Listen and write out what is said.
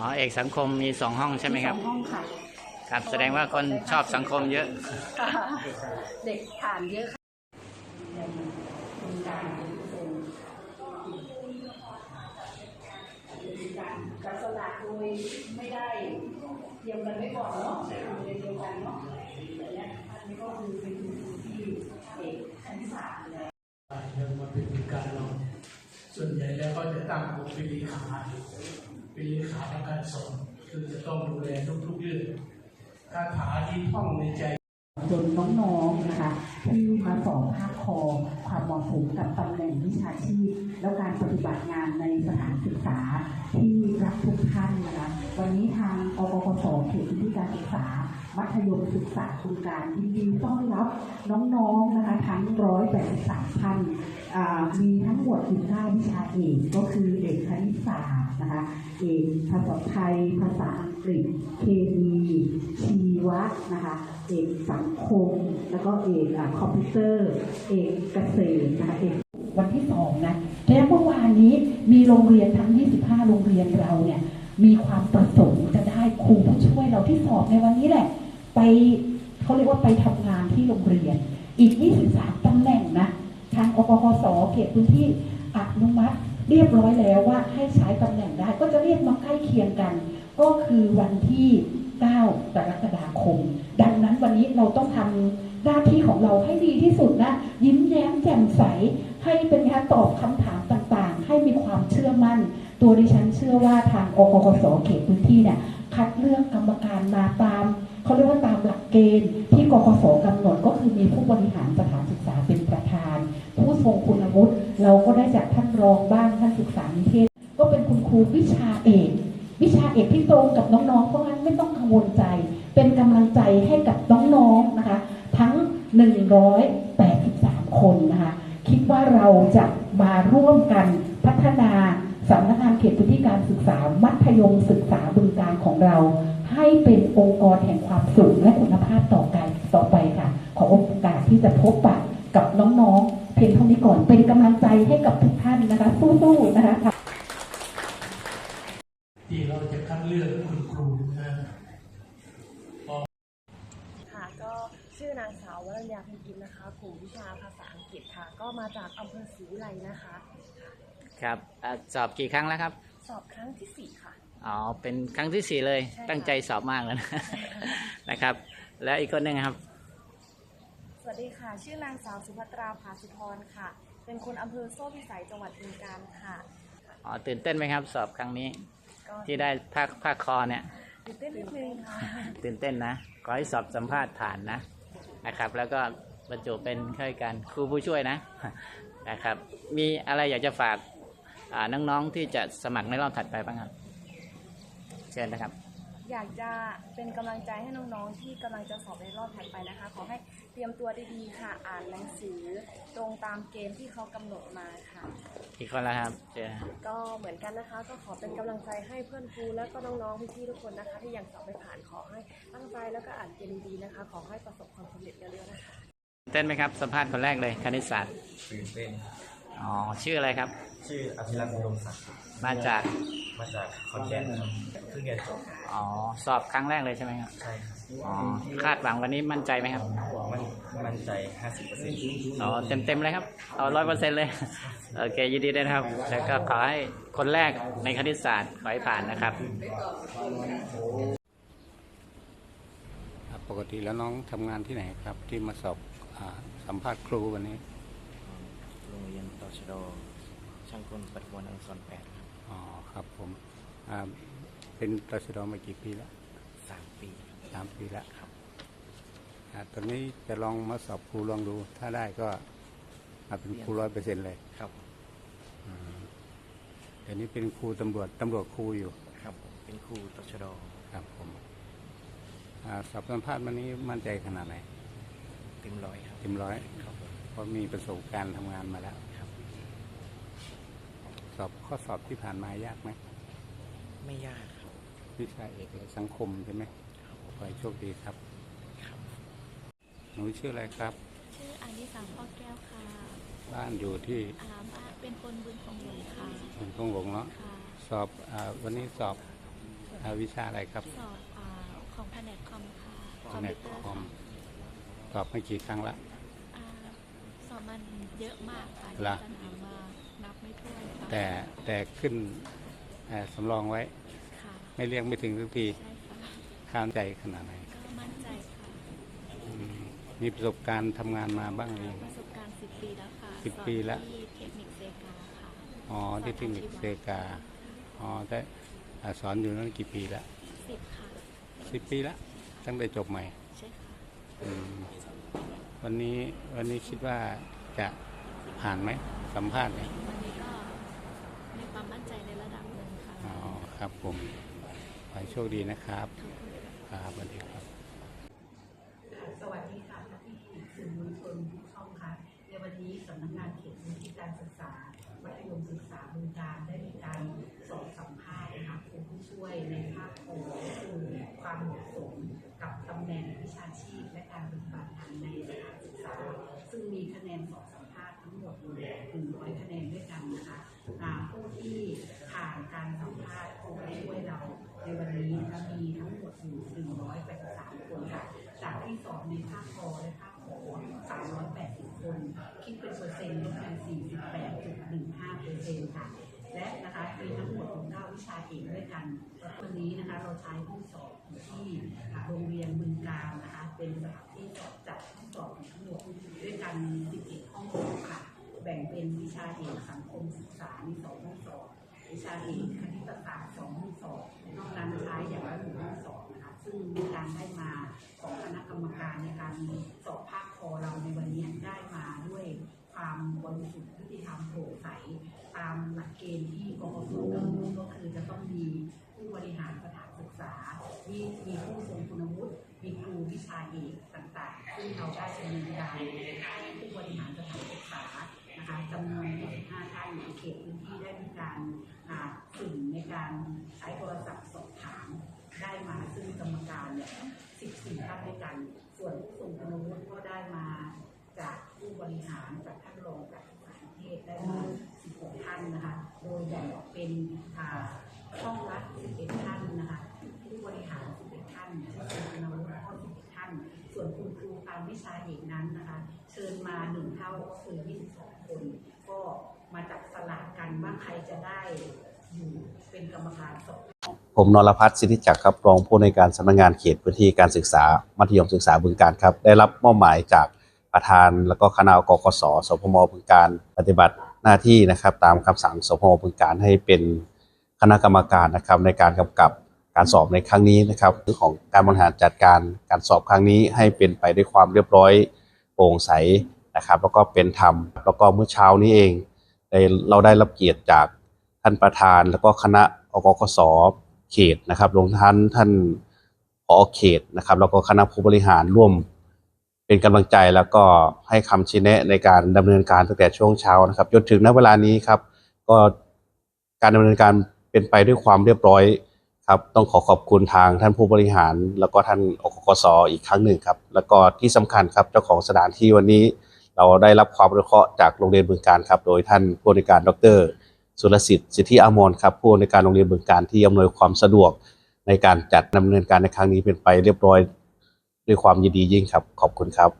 อ๋อเอกสังคมมีสองห้องใช่ไหมครับ สองห้องค่ะครับแสดงว่าคนชอบสังคมเยอะ ค่ะเด็กผ่านเยอะค่ะมีการเป็นการสลากโดยไม่ได้เตรียมกันไว้ก่อนเนาะอยู่ในเดียวกันเนาะแต่เนี้ยอันนี้ก็คือเป็นคุณครูที่เอกคณิตศาสตร์แล้วเรื่องมาเป็นการเราส่วนใหญ่แล้วก็จะตั้งองค์เป็นเลขา เป็นเลขาและการสอนคือจะต้องดูแลทุกๆเรื่องคาถาที่ท่องในใจจนน้องๆนะคะที่มาสอบภาคคอความเหมาะสมกับตำแหน่งวิชาชีพ แล้วการปฏิบัติงานในสถานศึกษาที่รักทุกท่านนะคะวันนี้ทางอปปสเขตพื้นที่การศึกษา มัธยมศึกษาคุณการยินดีต้อนรับน้องๆนะคะทั้ง183ท่านอ่ามีทั้งหมด15วิชาเอกก็คือเอกคณิตศาสตร์นะคะเอกภาษาไทย ภาษาอังกฤษ เคมีชีวะนะคะเอกสังคม แล้วก็เอกคอมพิวเตอร์ เอกเกษตรนะคะเอกวันที่สองนะและเมื่อวานนี้มีโรงเรียนทั้ง 25 โรงเรียนเราเนี่ยมีความประสงค์ ครูผู้ช่วยเราที่สอบในวันนี้แหละ ไปเขาเรียกว่าไปทำงานที่โรงเรียน อีก 23ตำแหน่งนะ ทางอปพสเขตพื้นที่อนุมัติเรียบร้อยแล้วว่าให้ใช้ตำแหน่งได้ ก็จะเรียกมาใกล้เคียงกัน ก็คือวันที่ 9 กรกฎาคม ดังนั้นวันนี้เราต้องทำหน้าที่ของเราให้ดีที่สุดนะ ยิ้มแย้มแจ่มใส ให้เป็นการตอบคำถามต่างๆ ให้มีความเชื่อมั่น ตัวดิฉันเชื่อว่าทางอปกสเขตพื้นที่เนี่ย คัดเลือกกรรมการมาตามเขาเรียกว่าตามหลักเกณฑ์ที่กกสกำหนดก็คือมีผู้บริหารสถานศึกษาเป็นประธาน ผู้ทรงคุณวุฒิเราก็ได้จากท่านรองบ้างท่านศึกษานิเทศ ก็เป็นคุณครูวิชาเอกวิชาเอกที่ตรงกับน้องๆ เพราะงั้นไม่ต้องกังวลใจ เป็นกำลังใจให้กับน้องๆนะคะ ทั้ง 183 คนนะคะ คิดว่าเราจะมาร่วมกันพัฒนา สำนักงานเขตพื้นที่การศึกษา มัธยมศึกษาบึงการของเรา ให้เป็นองค์กรแห่งความสุขและคุณภาพต่อกันต่อไปค่ะ ขอโอกาสที่จะพบปะกับน้องๆ เพียงเท่านี้ก่อนเป็นกำลังใจให้กับทุกท่านนะคะ สู้ๆนะคะที่เราจะคัดเลือกคุณครูนะค่ะก็ชื่อนางสาววรัญญาเพ็ญกินนะคะกลุ่มวิชาภาษาอังกฤษค่ะ ก็มาจากอำเภอศรีวิไลนะคะ ครับอะสอบกี่ครั้งแล้วครับ สอบครั้งที่สี่ค่ะ อ๋อ เป็นครั้งที่สี่เลย ใช่ค่ะ ตั้งใจสอบมากแล้วนะ นะครับ แล้วอีกคนหนึ่งครับ สวัสดีค่ะ ชื่อนางสาวสุภัตราภาสุธรค่ะ เป็นคนอำเภอโซ่พิสัยจังหวัดบึงกาฬค่ะ อ๋อ ตื่นเต้นไหมครับ สอบครั้งนี้ ก็ที่ได้ภาคภาคคอเนี่ย ตื่นเต้นนิดนึงค่ะ ตื่นเต้นนะ ขอให้สอบสัมภาษณ์ผ่านนะ นะครับ แล้วก็บรรจุเป็นข้าราชการครูผู้ช่วยนะ นะครับ มีอะไรอยากจะฝากอ่า น้องๆที่จะสมัครในรอบถัดไปบ้างครับเชิญนะครับ อยากจะเป็นกำลังใจให้น้องๆ ที่กำลังจะสอบในรอบถัดไปนะคะ ขอให้เตรียมตัวดีๆค่ะ อ่านหนังสือตรงตามเกณฑ์ที่เขากำหนดมาค่ะ อีกคนละครับเชิญก็เหมือนกันนะคะ ก็ขอเป็นกำลังใจให้เพื่อนครูและก็น้องๆพี่ๆทุกคนนะคะ ที่ยังสอบไม่ผ่านขอให้ตั้งใจแล้วก็อ่านเกณฑ์ดีๆนะคะ ขอให้ประสบความสำเร็จเร็วๆนะคะตื่นเต้นไหมครับสัมภาษณ์คนแรกเลยคณิตศาสตร์ตื่นเต้นอ๋อชื่ออะไรครับ ชื่ออภิรักษ์อุดมศักดิ์ครับมาจากมาจากขอนแก่นครับเพิ่งเรียนจบอ๋อสอบครั้งแรกเลยใช่ไหมครับใช่ครับอ๋อคาดหวังวันนี้มั่นใจไหมครับมันมั่นใจ 50%อ๋อเต็มเต็มๆเลยครับเอาร้อยเปอร์เซ็นต์เลยโอเคยินดีด้วยนะครับ แล้วก็ขอให้คนแรกในคณิตศาสตร์ขอให้ผ่านนะครับครับปกติแล้วน้องทำงานที่ไหนครับ ที่มาสอบอาสัมภาษณ์ครูวันนี้ โรงเรียนตชด ช่างกลปัจจุบันอักษรแปดครับอ๋อครับผมอ่าเป็นตชดมากี่ปีแล้วสามปีสามปีแล้วครับอ่าตอนนี้จะลองมาสอบครูลองดู ถ้าได้ก็มาเป็นครูร้อยเปอร์เซ็นต์เลยครับอืมเดี๋ยวนี้เป็นครูตำรวจตำรวจครูอยู่ครับผมเป็นครูตชดครับผมอ่าสอบสัมภาษณ์วันนี้มั่นใจขนาดไหนเต็มร้อยครับเต็มร้อยครับผมเพราะมีประสบการณ์ทำงานมาแล้วครับ สอบข้อสอบที่ผ่านมายากไหมไม่ยากครับวิชาเอกและสังคมใช่ไหมขอให้โชคดีครับ ครับหนูชื่ออะไรครับ ชื่ออานิสาพ่อแก้วค่ะบ้านอยู่ที่อาบ้านเป็นคนบึงของหลวงค่ะเมืองทองหลวงเนาะค่ะสอบอาวันนี้สอบอ่าวิชาอะไรครับ สอบอาของแผนกคอมค่ะคอมแนพิวเตอร์คอมค่ะสอบไม่กี่ครั้งละอ่าสอบมันเยอะมากค่ะละจะถามมา นับไม่ถ้วนค่ะแต่แต่ขึ้นเอ่อสำรองไว้ ค่ะไม่เรียกไม่ถึงทุกทีใช่ค่ะข้ามใจขนาดไหนก็มั่นใจค่ะอืมมีประสบการณ์ทำงานมาบ้างหรือยัง ประสบการณ์10ปีแล้วค่ะสิบสอนปีแล้วที่เทคนิคเซกาค่ะอ๋อที่เทคนิคเซกาอ๋อได้อ่าสอนอยู่นั่นกี่ปีละสิบค่ะสิบปีละตั้งแต่จบใหม่ ใช่ค่ะอืมวันนี้วันนี้คิดว่าจะผ่านไหมสัมภาษณ์เนี่ย วันนี้ก็มีความมั่นใจในระดับหนึ่งค่ะ อ๋อ ครับผมขอให้โชคดีนะครับครับสวัสดีครับ สวัสดีค่ะพี่สื่อมวลชนทุกช่องค่ะ ในวันนี้สำนักงานเขตพื้นที่การศึกษามัธยมศึกษาบึงการได้มีการสอบสัมภาษณ์นะคะครูผู้ช่วยในภาคโอคือความเหมาะสมกับตำแหน่งวิชาชีพ และการปฏิบัติงานในสถานศึกษา ซึ่งมีคะแนนสอบสัมภาษณ์ทั้งหมด100คะแนนด้วยกันนะคะผู้ที่ ผ่านการสัมภาษณ์ครูผู้ช่วยเราในวันนี้นะมีทั้งหมดอยู่183 คนค่ะ จากที่สอบในภาคกอและภาคขอ380 คน คิดเป็นเปอร์เซ็นต์ด้วยกัน48.15เปอร์เซ็นต์ค่ะ และนะคะมีทั้งหมดถึง9วิชาเอกด้วยกัน วันนี้นะคะเราใช้ผู้สอบอยู่ที่โรงเรียนบึงการนะคะ เป็นสถานที่สอบจัดผู้สอบทั้งหมดด้วยกัน11ห้องสอบค่ะ แบ่งเป็นวิชาเอกสังคมศึกษามีสองห้องสอบ วิชาเอกคณิตศาสตร์สองห้องสอบนอกนั้นใช้อย่างละหนึ่งห้องสอบนะคะซึ่งมีการได้มาของคณะกรรมการในการสอบภาคคอเราในวันนี้ได้มาด้วยความบริสุทธิ์ยุติธรรมโปร่งใสตามหลักเกณฑ์ที่กกสกำหนดก็คือจะต้องมีผู้บริหารสถานศึกษา มีมีผู้ทรงคุณวุฒิมีครูวิชาเอกต่างๆ ซึ่งเราได้ดำเนินการให้ผู้บริหารสถานศึกษานะคะจำนวน25ท่านในเขตพื้นที่ มีการสื่อในการใช้โทรศัพท์สอบถามได้มาซึ่งกรรมการเนี่ย 14 ท่านด้วยกัน ส่วนผู้ทรงคุณวุฒิก็ได้มาจากผู้บริหารจากท่านรองจากสายเทศได้มา 16 ท่านนะคะ โดยแบ่งออกเป็นอ่าช่องละ11 ท่านนะคะ ผู้บริหาร 11 ท่านผู้ทรงคุณวุฒิก็11 ท่าน ส่วนคุณครูตามวิชาเอกนั้นนะคะ เชิญมาหนึ่งเท่าก็คือ22 คน ก็ มาจับสลากกันว่าใครจะได้อยู่เป็นกรรมการสอบผมนรพัฒน์สิทธิจักรครับรองผู้ในการสำนักงานเขตพื้นที่การศึกษามัธยมศึกษาบึงการครับ ได้รับมอบหมายจากประธานแล้วก็คณะกกสสพมบึงการปฏิบัติหน้าที่นะครับ ตามคำสั่งสพมบึงการให้เป็นคณะกรรมการนะครับในการกำกับการสอบในครั้งนี้นะครับเรื่องของการบริหารจัดการการสอบครั้งนี้ให้เป็นไปด้วยความเรียบร้อยโปร่งใสนะครับ แล้วก็เป็นธรรมแล้วก็เมื่อเช้านี้เอง ได้เราได้รับเกียรติจากท่านประธานแล้วก็คณะอกกสเขตนะครับรวมทั้งท่านผอเขตนะครับ แล้วก็คณะผู้บริหารร่วมเป็นกำลังใจแล้วก็ให้คำชี้แนะในการดำเนินการตั้งแต่ช่วงเช้านะครับจนถึงณเวลานี้ครับ ก็การดำเนินการเป็นไปด้วยความเรียบร้อยครับต้องขอขอบคุณทางท่านผู้บริหาร แล้วก็ท่านอกกสอีกครั้งหนึ่งครับ แล้วก็ที่สำคัญครับเจ้าของสถานที่วันนี้ เราได้รับความรู้เคราะห์จากโรงเรียนบึงการครับโดยท่านผู้ในวยการดร สุรสิทธิ์สิทธิอมรครับผู้ในวยการโรงเรียนบึงการที่อำนวยความสะดวกในการจัดดำเนินการในครั้งนี้เป็นไปเรียบร้อยด้วยความยินดียิ่งครับ ขอบคุณครับ